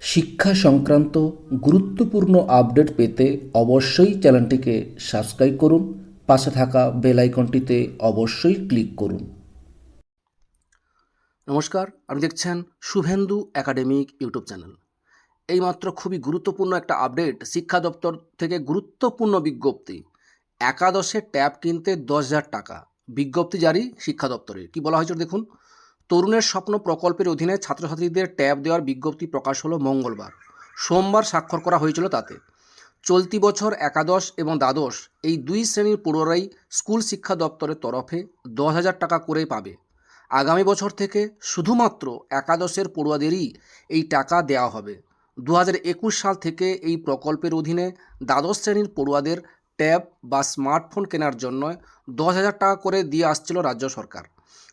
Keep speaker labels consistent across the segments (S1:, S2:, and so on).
S1: শিক্ষা সংক্রান্ত গুরুত্বপূর্ণ আপডেট পেতে অবশ্যই চ্যানেলটিকে সাবস্ক্রাইব করুন, পাশে থাকা বেল আইকনটিতে অবশ্যই ক্লিক করুন।
S2: নমস্কার আপনি দেখছেন শুভেন্দু একাডেমিক ইউটিউব চ্যানেল। এইমাত্র খুবই গুরুত্বপূর্ণ একটা আপডেট শিক্ষা দপ্তর থেকে গুরুত্বপূর্ণ বিজ্ঞপ্তি। একাদশে ট্যাব কিনতে দশ হাজার টাকা। বিজ্ঞপ্তি জারি শিক্ষা দপ্তরের। কি বলা হয়েছে দেখুন। তরুণের স্বপ্ন প্রকল্পের অধীনে ছাত্রছাত্রীদের ট্যাব দেওয়ার বিজ্ঞপ্তি প্রকাশ হলো মঙ্গলবার। সোমবার স্বাক্ষর করা হয়েছিল তাতে। চলতি বছর একাদশ এবং দ্বাদশ এই দুই শ্রেণির পড়ুয়ারাই স্কুল শিক্ষা দপ্তরের তরফে দশ হাজার টাকা করে পাবে। আগামী বছর থেকে শুধুমাত্র একাদশের পড়ুয়াদেরই এই টাকা দেওয়া হবে। দু সাল থেকে এই প্রকল্পের অধীনে দ্বাদশ শ্রেণির পড়ুয়াদের ট্যাব বা স্মার্টফোন কেনার জন্য দশ হাজার টাকা করে দিয়ে আসছিল রাজ্য সরকার।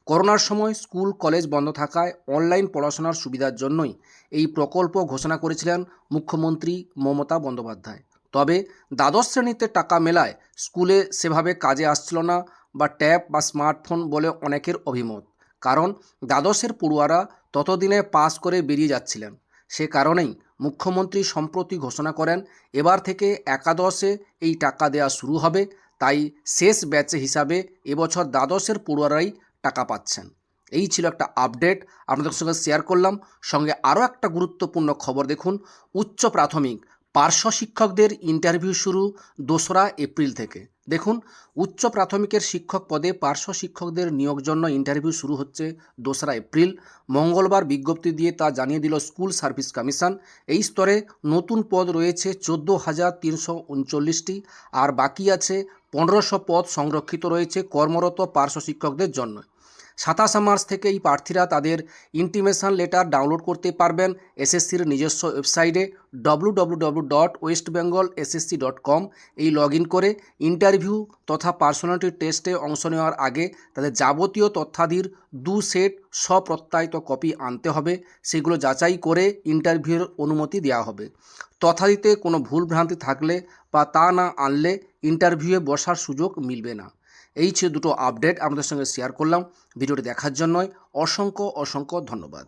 S2: করোনার সময় স্কুল, কলেজ বন্ধ থাকায় অনলাইন পড়াশোনার সুবিধার জন্যই এই প্রকল্প ঘোষণা করেছিলেন মুখ্যমন্ত্রী মমতা বন্দ্যোপাধ্যায়। তবে দ্বাদশ শ্রেণীতে টাকা মেলায় স্কুলে সেভাবে কাজে আসছিল না বা ট্যাব বা স্মার্টফোন বলে অনেকের অভিমত। কারণ দ্বাদশের পড়ুয়ারা ততদিনে পাস করে বেরিয়ে যাচ্ছিলেন। সে কারণেই মুখ্যমন্ত্রী সম্প্রতি ঘোষণা করেন, এবার থেকে একাদশে এই টাকা দেওয়া শুরু হবে। তাই শেষ ব্যাচে হিসাবে এবছর দ্বাদশের পড়ুয়ারাই টাকা পাচ্ছেন। এই ছিল একটা আপডেট, আপনাদের সঙ্গে শেয়ার করলাম। সঙ্গে আরও একটা গুরুত্বপূর্ণ খবর দেখুন, উচ্চ প্রাথমিক, পার্শ্ব শিক্ষকদের ইন্টারভিউ শুরু দোসরা এপ্রিল থেকে। দেখুন, উচ্চ প্রাথমিকের শিক্ষক পদে পার্শ্ব শিক্ষকদের নিয়োগ জন্য ইন্টারভিউ শুরু হচ্ছে দোসরা এপ্রিল। মঙ্গলবার বিজ্ঞপ্তি দিয়ে তা জানিয়ে দিল স্কুল সার্ভিস কমিশন। এই স্তরে নতুন পদ রয়েছে চোদ্দ হাজার তিনশো উনচল্লিশটি আর বাকি আছে পনেরোশো পদ সংরক্ষিত রয়েছে কর্মরত পার্শ্ব শিক্ষকদের জন্য। সাতাশে মার্চ থেকে এই প্রার্থীরা তাদের ইন্টিমেশন লেটার ডাউনলোড করতে পারবেন এসএসসির নিজস্ব ওয়েবসাইটে W W W dot West Bengal SSC dot com এই লগ ইন করে ইন্টারভিউ তথা পার্সোনালিটি টেস্টে অংশ নেওয়ার আগে তাদের যাবতীয় তথ্যাদির দু সেট স্বপ্রত্যায়িত কপি আনতে হবে। সেগুলো যাচাই করে ইন্টারভিউর অনুমতি দেওয়া হবে। তথাদিতে কোনো ভুলভ্রান্তি থাকলে বা তা না আনলে ইন্টারভিউয়ে বসার সুযোগ মিলবে না। এই ছিল দুটো আপডেট আপনাদের সঙ্গে শেয়ার করলাম। ভিডিওটি দেখার জন্যই অসংখ্য অসংখ্য ধন্যবাদ।